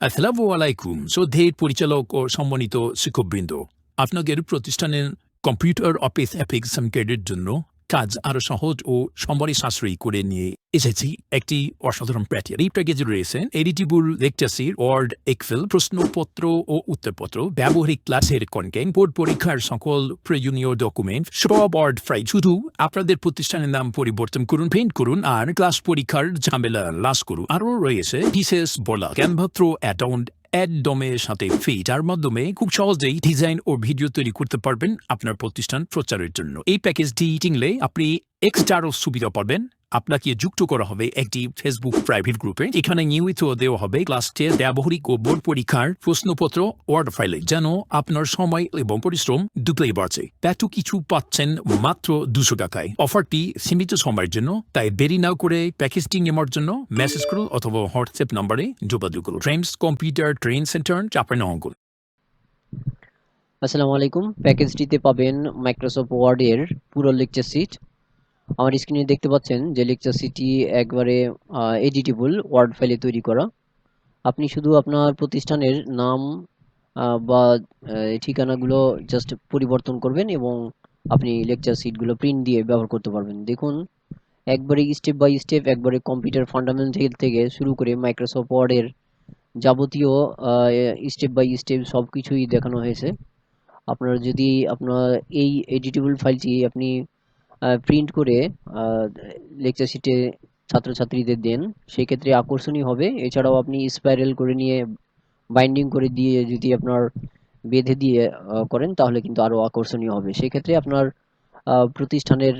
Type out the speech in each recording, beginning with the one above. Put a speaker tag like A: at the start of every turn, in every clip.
A: আসসালামু আলাইকুম শ্রদ্ধের পরিচালক ও সম্মানিত শিক্ষকবৃন্দ। আপনাদের প্রতিষ্ঠানের কম্পিউটার অফিস অ্যাপ্লিকেশন অ্যাপ্লিকেশনের জন্য কাজ আরও সহজ ও সময় সাশ্রয়ী করে নিয়ে এসেছি একটি অসাধারণ প্যাটার্ন এই প্যাকেজে রয়েছে। এডিটিবল লেকচারসির ওয়ার্ড, এক্সেল, প্রশ্নপত্র ও উত্তরপত্র, ব্যবহারিক ক্লাসের কন্টেন্ট, বোর্ড পরীক্ষার সকল প্রয়োজনীয় ডকুমেন্ট, সব ওয়ার্ড ফ্রাই শুধু আপনাদের প্রতিষ্ঠানের নাম পরিবর্তন করুন, প্রিন্ট করুন আর ক্লাস পরীক্ষার ঝামেলা লাস করুন। আরও রয়েছে, বিশেষ বলা ক্যানভাত্র অ্যাকাউন্ট একদমের সাথে ফিটার মাধ্যমে খুব সহজেই ডিজাইন ও ভিডিও তৈরি করতে পারবেন আপনার প্রতিষ্ঠান প্রচারের জন্য। এই প্যাকেজটি কিনলে আপনি এক্সট্রারও সুবিধা পাবেন। আপনাকে যুক্ত করা হবে একটি ফেসবুক প্রাইভেট গ্রুপে এখানে নিয়মিত দেওয়া হবে ক্লাস টেস্ট ব্যবহারিক ও বোর্ড পরীক্ষার প্রশ্নপত্র ওয়ার্ড ফাইলে যেন আপনার সময় এবং পরিশ্রম দুটোই বাড়ছে। এত কিছু পাচ্ছেন মাত্র দুশো টাকায়। অফারটি সীমিত সময়ের জন্য, তাই দেরি না করে প্যাকেজটি নেওয়ার জন্য মেসেজ করুন অথবা হোয়াটসঅ্যাপ নম্বরে যোগাযোগ করুন। ট্রেন্স কম্পিউটার ট্রেন সেন্টার চাপানো অঙ্কন।
B: আসসালামু আলাইকুম। প্যাকেজটিতে পাবেন মাইক্রোসফট ওয়ার্ডের পুরো লেকচার সিট আমার স্ক্রিনে দেখতে পাচ্ছেন যে লেকচার সিটটি একবারে এডিটেবল ওয়ার্ড ফাইলে তৈরি করা। আপনি শুধু আপনার প্রতিষ্ঠানের নাম বা ঠিকানাগুলো জাস্ট পরিবর্তন করবেন এবং আপনি লেকচার সিটগুলো প্রিন্ট দিয়ে ব্যবহার করতে পারবেন। দেখুন, একবারে স্টেপ বাই স্টেপ একবারে কম্পিউটার ফান্ডামেন্টাল থেকে শুরু করে মাইক্রোসফট ওয়ার্ডের যাবতীয় স্টেপ বাই স্টেপ সব কিছুই দেখানো হয়েছে। আপনারা যদি আপনার এই এডিটেবল ফাইলটি আপনি প্রিন্ট করে লেকচার শিটে ছাত্রছাত্রীদের দেন। সেই ক্ষেত্রে আকর্ষণীয় হবে। এছাড়াও আপনি স্পাইরাল করে নিয়ে বাইন্ডিং করে দিয়ে যদি আপনার বেঁধে দিয়ে করেন তাহলে কিন্তু আরও আকর্ষণীয় হবে। সেক্ষেত্রে আপনার প্রতিষ্ঠানের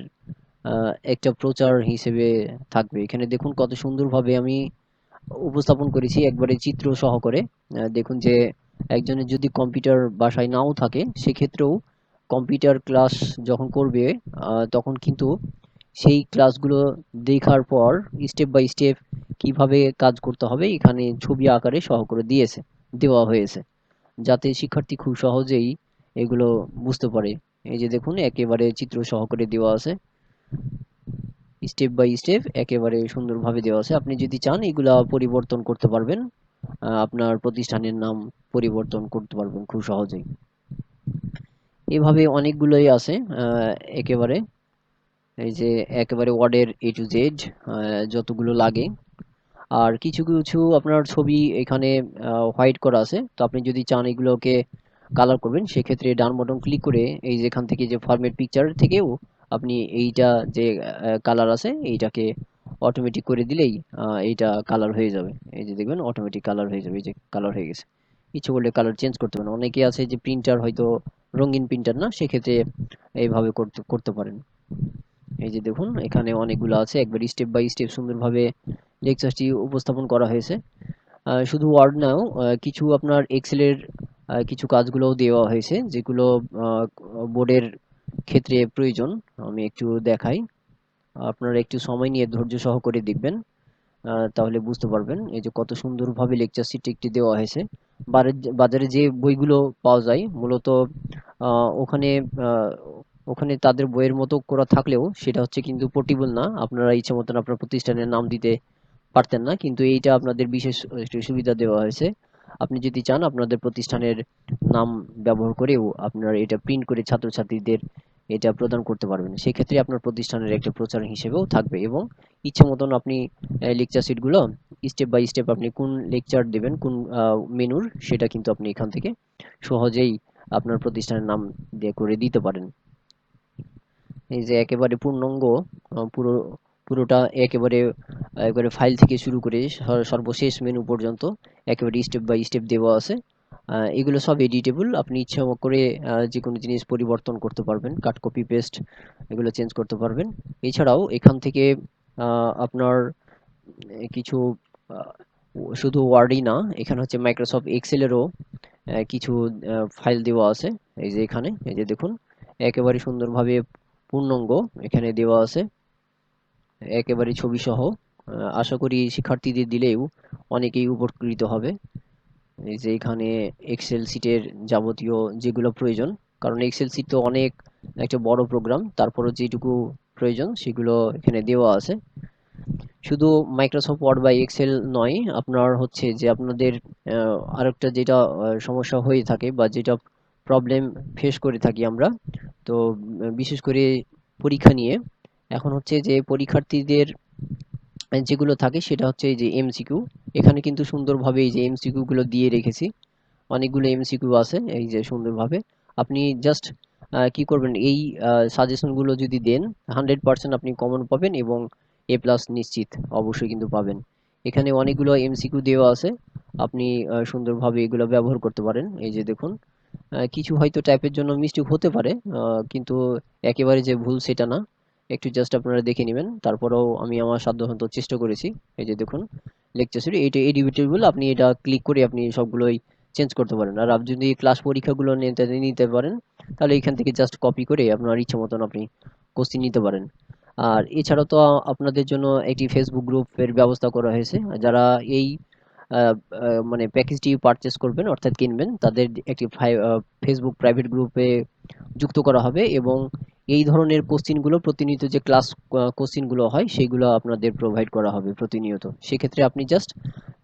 B: একটা প্রচার হিসেবে থাকবে। এখানে দেখুন কত সুন্দরভাবে আমি উপস্থাপন করেছি একবারে চিত্র সহকারে। আহ, দেখুন যে একজনের যদি কম্পিউটার বাসায় নাও থাকে সেক্ষেত্রেও কম্পিউটার ক্লাস যখন করবে তখন কিন্তু সেই ক্লাসগুলো দেখার পর স্টেপ বাই স্টেপ কীভাবে কাজ করতে হবে, এখানে ছবি আকারে সহ করে দিয়েছে, দেওয়া হয়েছে। যাতে শিক্ষার্থী খুব সহজেই এগুলো বুঝতে পারে। এই যে দেখুন, একেবারে চিত্র সহকারে দেওয়া আছে। স্টেপ বাই স্টেপ একেবারে সুন্দরভাবে দেওয়া আছে। আপনি যদি চান, এগুলা পরিবর্তন করতে পারবেন। আপনার প্রতিষ্ঠানের নাম পরিবর্তন করতে পারবেন খুব সহজেই। এভাবে অনেকগুলোই আছে একেবারে। এই যে একেবারে ওয়ার্ডের এ টু জেড যতগুলো লাগে। আর কিছু কিছু আপনার ছবি এখানে হোয়াইট করা আছে। তো আপনি যদি চান এগুলোকে কালার করবেন, সেক্ষেত্রে ডান বাটন ক্লিক করে এই যেখান থেকে যে ফরম্যাট পিকচার থেকেও আপনি এইটা যে কালার আছে, এইটাকে অটোমেটিক করে দিলেই এইটা কালার হয়ে যাবে। এই যে দেখবেন অটোমেটিক কালার হয়ে যাবে, এই যে কালার হয়ে গেছে। ইচ্ছে করলে কালার চেঞ্জ করতে পারেন। অনেকে আছে যে প্রিন্টার হয়তো রঙিন প্রিন্টার না, সেক্ষেত্রে এইভাবে করতে করতে পারেন। এই যে দেখুন, এখানে অনেকগুলো আছে, একবার স্টেপ বাই স্টেপ সুন্দরভাবে লেকচারটি উপস্থাপন করা হয়েছে। শুধু ওয়ার্ড নাও কিছু আপনার এক্সেলের কিছু কাজগুলোও দেওয়া হয়েছে, যেগুলো বোর্ডের ক্ষেত্রে প্রয়োজন। আমি একটু দেখাই। আপনারা একটু সময় নিয়ে ধৈর্য সহকারে দেখবেন। তাহলে বুঝতে পারবেন। এই যে কত সুন্দরভাবে লেকচার সিট একটি দেওয়া হয়েছে। বাজারে যে বইগুলো পাওয়া যায়, মূলত ওখানে ওখানে তাদের বইয়ের মতো করা থাকলেও সেটা হচ্ছে কিন্তু পোর্টেবল না। আপনারা ইচ্ছে মতন আপনার প্রতিষ্ঠানের নাম দিতে পারতেন না। কিন্তু এইটা আপনাদের বিশেষ সুবিধা দেওয়া হয়েছে। আপনি যদি চান আপনাদের প্রতিষ্ঠানের নাম ব্যবহার করেও আপনারা এটা প্রিন্ট করে ছাত্রছাত্রীদের এটা প্রদান করতে পারবেন। সেক্ষেত্রে আপনার প্রতিষ্ঠানের একটা প্রচার হিসেবেও থাকবে এবং ইচ্ছে মতন আপনি লেকচার সিটগুলো স্টেপ বাই স্টেপ আপনি কোন লেকচার দেবেন, কোন মেনুর সেটা কিন্তু আপনি এখান থেকে সহজেই আপনার প্রতিষ্ঠানের নাম দিয়ে করে দিতে পারেন। এই যে একেবারে পূর্ণাঙ্গ পুরো, পুরোটা একেবারে, একবারে ফাইল থেকে শুরু করে সর- সর্বশেষ মেনু পর্যন্ত একেবারে স্টেপ বাই স্টেপ দেওয়া আছে। এগুলো সব এডিটেবল আপনি ইচ্ছা করে যে কোনো জিনিস পরিবর্তন করতে পারবেন কাট কপি পেস্ট এগুলো চেঞ্জ করতে পারবেন। এছাড়াও এখান থেকে আপনার কিছু শুধু ওয়ার্ডই না, এখানে হচ্ছে মাইক্রোসফট এক্সেলেরও কিছু ফাইল দেওয়া আছে। এই যে এখানে, এই যে দেখুন, একেবারে সুন্দরভাবে পূর্ণাঙ্গ এখানে দেওয়া আছে। একেবারে ছবি সহ আশা করি শিক্ষার্থীদের দিলেও অনেকেই উপকৃত হবে। এই যে এখানে এক্সেল সিটের যাবতীয় যেগুলো প্রয়োজন, কারণ এক্সেল সিট তো অনেক, একটা বড় প্রোগ্রাম তারপরও যেটুকু প্রয়োজন, সেগুলো এখানে দেওয়া আছে। শুধু মাইক্রোসফট ওয়ার্ড বা এক্সেল নয়, আপনার হচ্ছে যে আপনাদের আরেকটা যেটা সমস্যা হয়ে থাকে বা যেটা প্রবলেম ফেস করে থাকি আমরা, তো বিশেষ করে পরীক্ষা নিয়ে। এখন হচ্ছে যে পরীক্ষার্থীদের যেগুলো থাকে সেটা হচ্ছে এই যে এমসিকিউ এখানে কিন্তু সুন্দরভাবে এই যে এমসিকিউ গুলো দিয়ে রেখেছি। অনেকগুলো এমসিকিউ আছে, এই যে সুন্দরভাবে। আপনি জাস্ট কি করবেন? এই সাজেশনগুলো যদি দেন হান্ড্রেড পার্সেন্ট আপনি কমন পাবেন এবং এ প্লাস নিশ্চিত অবশ্যই কিন্তু পাবেন। এখানে অনেকগুলো এমসিকিউ দেওয়া আছে। আপনি সুন্দরভাবে এগুলো ব্যবহার করতে পারেন। এই যে দেখুন কিছু হয়তো টাইপের জন্য মিস্টেক হতে পারে কিন্তু একেবারে যে ভুল সেটা না। একটু জাস্ট আপনারা দেখে নেবেন। তারপরেও আমি আমার সাধ্যমতো চেষ্টা করেছি। এই যে দেখুন লেকচার সিরি এইটা এডিটেবল আপনি এটা ক্লিক করে আপনি সবগুলোই চেঞ্জ করতে পারেন। আর আপনি যদি ক্লাস পরীক্ষাগুলো নিতে নিতে পারেন, তাহলে এখান থেকে জাস্ট কপি করে আপনার ইচ্ছে মতন আপনি কোশ্চিন নিতে পারেন। আর এছাড়াও তো আপনাদের জন্য একটি ফেসবুক গ্রুপের ব্যবস্থা করা হয়েছে। যারা এই মানে প্যাকেজটি পারচেস করবেন, অর্থাৎ কিনবেন, তাদের একটি ফেসবুক প্রাইভেট গ্রুপে যুক্ত করা হবে এবং এই ধরনের কোশ্চিনগুলো প্রতিনিয়ত যে ক্লাস কোশ্চিনগুলো হয় সেইগুলো আপনাদের প্রোভাইড করা হবে প্রতিনিয়ত। সেক্ষেত্রে আপনি জাস্ট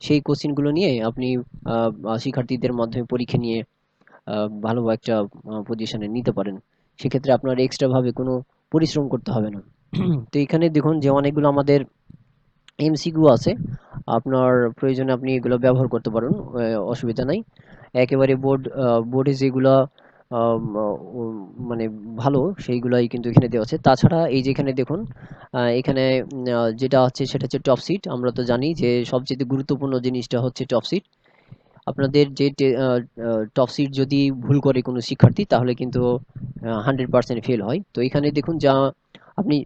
B: সেই কোশ্চিনগুলো নিয়ে আপনি শিক্ষার্থীদের মাধ্যমে পরীক্ষা নিয়ে ভালো একটা পজিশনে নিতে পারেন। সেক্ষেত্রে আপনার এক্সট্রা ভাবে কোনো পরিশ্রম করতে হবে না। তো এখানে দেখুন যে অনেকগুলো আমাদের এমসিকিউ আছে। আপনার প্রয়োজনে আপনি এগুলো ব্যবহার করতে পারেন অসুবিধা নাই। একেবারে বোর্ড বোর্ডে যেগুলো মানে ভালো, সেইগুলাই কিন্তু এখানে দেওয়া আছে। তাছাড়া এই যে এখানে দেখুন এখানে যেটা হচ্ছে সেটা হচ্ছে টপ সিট আমরা তো জানি যে সবচেয়ে গুরুত্বপূর্ণ জিনিসটা হচ্ছে টপ সিট আপনাদের যে টপ সিট যদি ভুল করে কোনো শিক্ষার্থী, তাহলে কিন্তু হান্ড্রেড পার্সেন্ট ফেল হয়। তো এখানে দেখুন যা, আপনি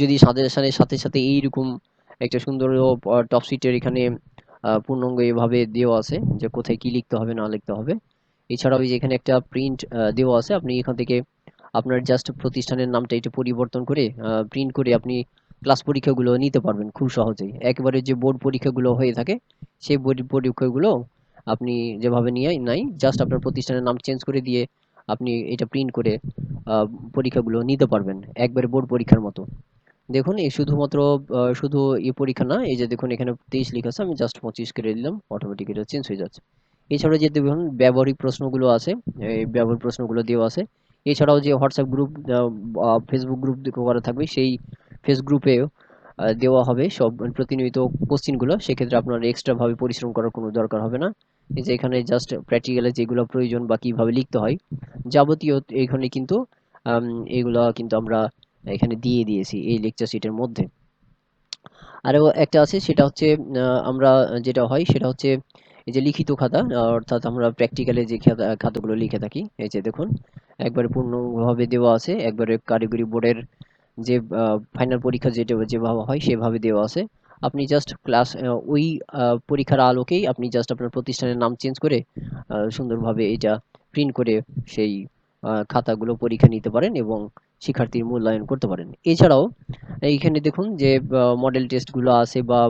B: যদি সাজেশনের সাথে সাথে এইরকম একটা সুন্দর টপ সিটের এখানে পূর্ণাঙ্গ এভাবে দেওয়া আছে যে কোথায় কি লিখতে হবে, না লিখতে হবে। এছাড়াও এই যে এখানে একটা প্রিন্ট দেওয়া আছে, আপনি এখান থেকে আপনার জাস্ট প্রতিষ্ঠানের নামটা এটা পরিবর্তন করে প্রিন্ট করে আপনি ক্লাস পরীক্ষাগুলো নিতে পারবেন খুব সহজেই। একেবারে যে বোর্ড পরীক্ষাগুলো হয়ে থাকে, সেই বোর্ড পরীক্ষাগুলো আপনি যেভাবে নিয়ে নাই জাস্ট আপনার প্রতিষ্ঠানের নাম চেঞ্জ করে দিয়ে আপনি এটা প্রিন্ট করে পরীক্ষাগুলো নিতে পারবেন, একবারে বোর্ড পরীক্ষার মতো। দেখুন, এই শুধুমাত্র শুধু এই পরীক্ষা না, এই যে দেখুন, এখানে তেইশ লেখা আছে, আমি জাস্ট পঁচিশ করে দিলাম অটোমেটিক এটা চেঞ্জ হয়ে যাচ্ছে। এছাড়াও যে দেখুন, ব্যবহারিক প্রশ্নগুলো আছে, এই ব্যবহারিক প্রশ্নগুলো দেওয়া আছে। এছাড়াও যে হোয়াটসঅ্যাপ গ্রুপ ফেসবুক গ্রুপ করা থাকবে, সেই ফেস গ্রুপে দেওয়া হবে সব প্রতিনিয়ত কোশ্চিনগুলো সেক্ষেত্রে আপনার এক্সট্রা ভাবে পরিশ্রম করার কোনো দরকার হবে না। যে এখানে জাস্ট প্র্যাকটিক্যালে যেগুলো প্রয়োজন বা কীভাবে লিখতে হয়, যাবতীয় এখানে কিন্তু এগুলো কিন্তু আমরা এখানে দিয়ে দিয়েছি এই লেকচার শিটের মধ্যে। আরও একটা আছে, সেটা হচ্ছে আমরা যেটা হয়, সেটা হচ্ছে এই যে লিখিত খাতা, অর্থাৎ আমরা প্র্যাকটিক্যালে যে খাতা, খাতাগুলো লিখে থাকি, এই যে দেখুন, একবারে পূর্ণভাবে দেওয়া আছে, একবারে কারিগরি বোর্ডের যে ফাইনাল পরীক্ষা যেটা, যেভাবে হয়, সেভাবে দেওয়া আছে। আপনি জাস্ট ক্লাস ওই পরীক্ষার আলোকেই আপনি জাস্ট আপনার প্রতিষ্ঠানের নাম চেঞ্জ করে সুন্দরভাবে এটা প্রিন্ট করে সেই খাতাগুলো পরীক্ষা নিতে পারেন এবং শিক্ষার্থীর মূল্যায়ন করতে পারেন। এছাড়াও এইখানে দেখুন যে মডেল টেস্টগুলো আছে বা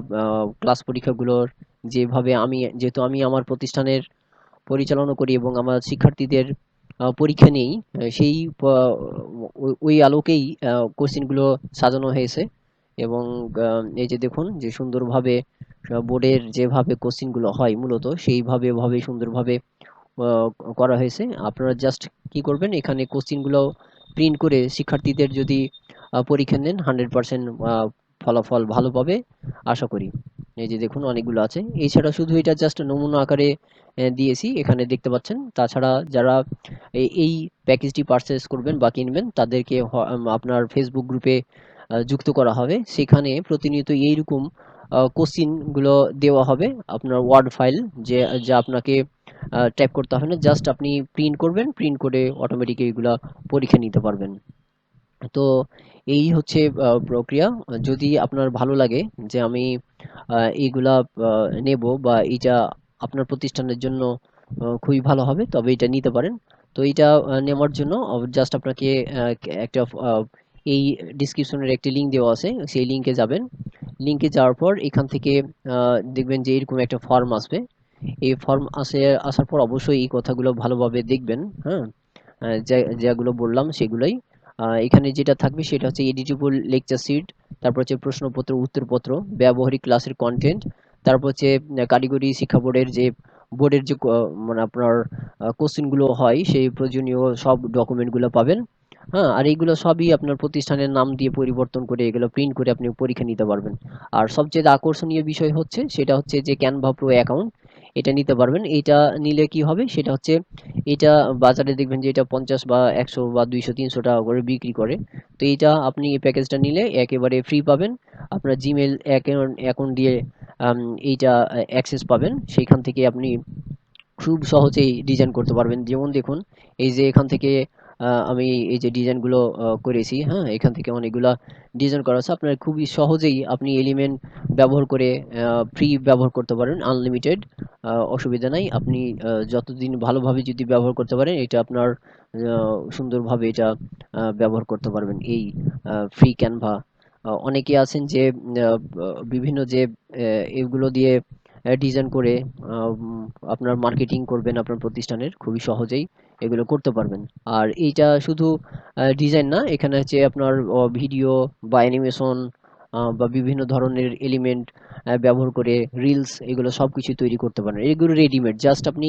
B: ক্লাস পরীক্ষাগুলোর যেভাবে আমি, যেহেতু আমি আমার প্রতিষ্ঠানের পরিচালনা করি এবং আমার শিক্ষার্থীদের পরীক্ষা নেই সেই ওই আলোকেই কোশ্চিনগুলো সাজানো হয়েছে। এবং এই যে দেখুন, যে সুন্দরভাবে বোর্ডের যেভাবে কোশ্চিনগুলো হয় মূলত, সেইভাবে, ভাবে সুন্দরভাবে করা হয়েছে। আপনারা জাস্ট কি করবেন, এখানে কোশ্চিনগুলো প্রিন্ট করে শিক্ষার্থীদের যদি পরীক্ষা নেন, হান্ড্রেড পার্সেন্ট ফলাফল ভালো পাবে, আশা করি। এই যে দেখুন অনেকগুলো আছে। এছাড়া শুধু এটা জাস্ট নমুনা আকারে দিয়েছি। এখানে দেখতে পাচ্ছেন, তাছাড়া যারা এই প্যাকেজটি পারচেস করবেন বা কিনবেন, তাদেরকে আপনার ফেসবুক গ্রুপে যুক্ত করা হবে। সেখানে প্রতিনিয়ত এইরকম কোশ্চিনগুলো দেওয়া হবে। আপনার ওয়ার্ড ফাইল যে, যা আপনাকে টাইপ করতে হবে না। জাস্ট আপনি প্রিন্ট করবেন প্রিন্ট করে অটোমেটিক এইগুলা পরীক্ষা নিতে পারবেন। তো এই হচ্ছে প্রক্রিয়া। যদি আপনার ভালো লাগে যে আমি এইগুলা নেব বা এইটা আপনার প্রতিষ্ঠানের জন্য খুবই ভালো হবে তবে এটা নিতে পারেন। তো আহ, নেওয়ার জন্য জাস্ট আপনাকে একটা এই ডিসক্রিপশনের একটি লিংক দেওয়া আছে সেই লিংকে যাবেন। লিংকে যাওয়ার পর এখান থেকে দেখবেন যে এরকম একটা ফর্ম আসবে। এই ফর্ম আসে আসার পর অবশ্যই এই কথাগুলো ভালোভাবে দেখবেন হ্যাঁ? যেগুলো বললাম সেগুলোই। এখানে যেটা থাকবে সেটা হচ্ছে এডিটেবল লেকচার সিট তারপর হচ্ছে প্রশ্নপত্র, উত্তরপত্র, ব্যবহারিক ক্লাসের কন্টেন্ট তারপর হচ্ছে কারিগরি শিক্ষা বোর্ডের যে বোর্ডের যে মানে আপনার কোশ্চেনগুলো হয়, সেই প্রয়োজনীয় সব ডকুমেন্টগুলো পাবেন। হ্যাঁ আর এইগুলো সবই আপনার প্রতিষ্ঠানের নাম দিয়ে পরিবর্তন করে এগুলো প্রিন্ট করে আপনি পরীক্ষা নিতে পারবেন। আর সবচেয়ে আকর্ষণীয় বিষয় হচ্ছে, সেটা হচ্ছে যে ক্যানভা প্রো অ্যাকাউন্ট এটা নিতে পারবেন। এটা নিলে কি হবে? সেটা হচ্ছে এটা বাজারে দেখবেন যে এটা পঞ্চাশ বা একশো বা দুইশো, তিনশো টাকা করে বিক্রি করে। তো এটা আপনি এই প্যাকেজটা নিলে একেবারে ফ্রি পাবেন। আপনার জিমেল অ্যাকাউন্ট অ্যাকাউন্ট দিয়ে এইটা অ্যাক্সেস পাবেন। সেইখান থেকে আপনি খুব সহজেই ডিজাইন করতে পারবেন। যেমন দেখুন, এই যে এখান থেকে আমি এই যে ডিজাইনগুলো করেছি হ্যাঁ এখান থেকে অনেকগুলা ডিজাইন করা আছে। আপনার খুবই সহজেই আপনি এলিমেন্ট ব্যবহার করে ফ্রি ব্যবহার করতে পারেন আনলিমিটেড অসুবিধা নাই। আপনি যতদিন ভালোভাবে যদি ব্যবহার করতে পারেন, এটা আপনার সুন্দরভাবে এটা ব্যবহার করতে পারবেন। এই ফ্রি ক্যানভা অনেকে আছেন যে বিভিন্ন যে এগুলো দিয়ে ডিজাইন করে আপনার মার্কেটিং করবেন আপনার প্রতিষ্ঠানের, খুবই সহজেই। এগুলো করতে পারবেন। আর এইটা শুধু ডিজাইন না, এখানে হচ্ছে আপনার ভিডিও বা অ্যানিমেশন বা বিভিন্ন ধরনের এলিমেন্ট ব্যবহার করে রিলস এগুলো সব কিছু তৈরি করতে পারেন। এগুলো রেডিমেড জাস্ট আপনি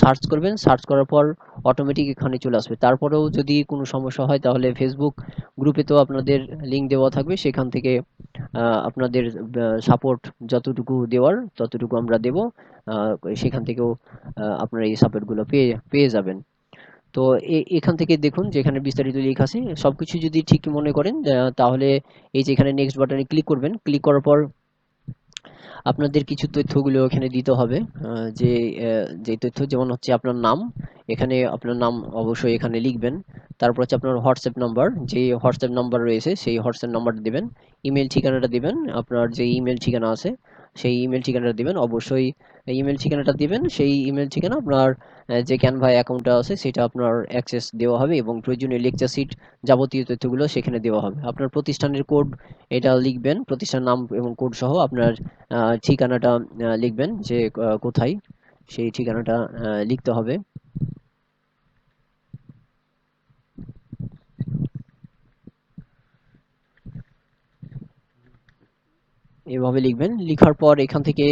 B: সার্চ করবেন সার্চ করার পর অটোমেটিক এখানে চলে আসবে। তারপরেও যদি কোনো সমস্যা হয় তাহলে ফেসবুক গ্রুপে তো আপনাদের লিঙ্ক দেওয়া থাকবে, সেখান থেকে আপনাদের সাপোর্ট যতটুকু দেওয়ার ততটুকু আমরা দেব। সেখান থেকেও আপনারা এই সাপোর্টগুলো পেয়ে পেয়ে যাবেন। তো এখান থেকে দেখুন যেখানে বিস্তারিত লেখা আছে, সবকিছু যদি ঠিক মনে করেন তাহলে এই যে এখানে নেক্সট বাটনে ক্লিক করবেন ক্লিক করার পর আপনাদের কিছু তথ্যগুলো এখানে দিতে হবে। যে যে তথ্য যেমন হচ্ছে আপনার নাম, এখানে আপনার নাম অবশ্যই এখানে লিখবেন। তারপর হচ্ছে আপনার হোয়াটসঅ্যাপ নাম্বার যে হোয়াটসঅ্যাপ নাম্বার রয়েছে, সেই হোয়াটসঅ্যাপ নাম্বারটা দিবেন। ইমেল ঠিকানাটা দিবেন, আপনার যে ইমেল ঠিকানা আছে, সেই ইমেল ঠিকানাটা দিবেন। অবশ্যই ইমেল ঠিকানাটা দিবেন। সেই ইমেল ঠিকানা আপনার যে ক্যানভা অ্যাকাউন্টটা আছে, সেটা আপনার অ্যাক্সেস দেওয়া হবে এবং প্রয়োজনীয় লেকচার সিট যাবতীয় তথ্যগুলো সেখানে দেওয়া হবে। আপনার প্রতিষ্ঠানের কোড এটা লিখবেন, প্রতিষ্ঠান নাম এবং কোড সহ আপনার ঠিকানাটা লিখবেন যে কোথায় সেই ঠিকানাটা লিখতে হবে। এভাবে লিখবেন। লিখার পর এখান থেকে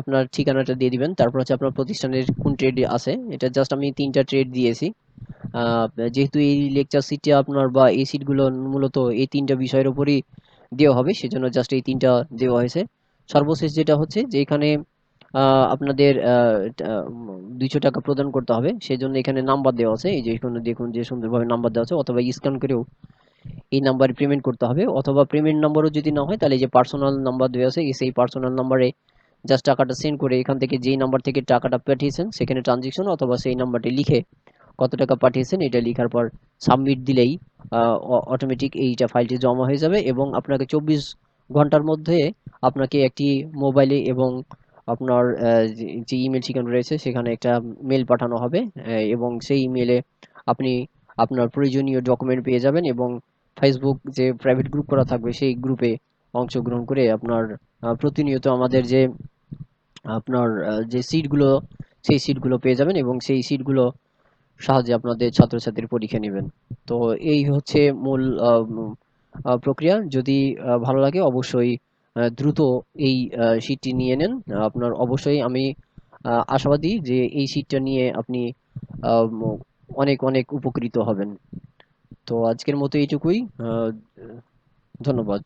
B: আপনার ঠিকানাটা দিয়ে দিবেন। তারপর হচ্ছে আপনার প্রতিষ্ঠানের কোন ট্রেড আছে। এটা জাস্ট আমি তিনটা ট্রেড দিয়েছি। যেহেতু এই লেকচার সিটটা আপনার বা এই সিটগুলো মূলত এই তিনটা বিষয়ের উপরই দেওয়া হবে, সেজন্য জাস্ট এই তিনটা দেওয়া হয়েছে। সর্বশেষ যেটা হচ্ছে যে এখানে আপনাদের দুইশো টাকা প্রদান করতে হবে। সেজন্য এখানে নাম্বার দেওয়া আছে। এই যে এখানে দেখুন যে সুন্দরভাবে নাম্বার দেওয়া আছে, অথবা স্ক্যান করেও এই নাম্বারে পেমেন্ট করতে হবে, অথবা পেমেন্ট নাম্বারও যদি না হয়, তাহলে যে পার্সোনাল নাম্বার দেওয়া আছে সেই পার্সোনাল নাম্বারে জাস্ট টাকাটা সেন্ড করে এখান থেকে যেই নাম্বার থেকে টাকাটা পাঠিয়েছেন, সেখানে ট্রানজেকশন অথবা সেই নাম্বারটি লিখে কত টাকা পাঠিয়েছেন, এটা লেখার পর সাবমিট দিলেই অটোমেটিক এইটা ফাইলটি জমা হয়ে যাবে এবং আপনাকে চব্বিশ ঘণ্টার মধ্যে আপনাকে একটি মোবাইলে এবং আপনার যে ইমেল ঠিকানা রয়েছে, সেখানে একটা মেল পাঠানো হবে এবং সেই ইমেলে আপনি আপনার প্রয়োজনীয় ডকুমেন্ট পেয়ে যাবেন এবং ফেসবুক যে প্রাইভেট গ্রুপ করা থাকবে সেই গ্রুপে অংশগ্রহণ করে আপনার প্রতিনিয়ত আমাদের যে, আপনার যে সিটগুলো সেই সিটগুলো পেয়ে যাবেন এবং সেই সিটগুলো সাহায্যে আপনাদের ছাত্রছাত্রীর পরীক্ষা নেবেন। তো এই হচ্ছে মূল প্রক্রিয়া। যদি ভালো লাগে অবশ্যই দ্রুত এই সিটটি নিয়ে নেন। আপনার অবশ্যই আমি আশাবাদী যে এই সিটটা নিয়ে আপনি অনেক অনেক উপকৃত হবেন। তো আজকের মতো এইটুকুই। ধন্যবাদ।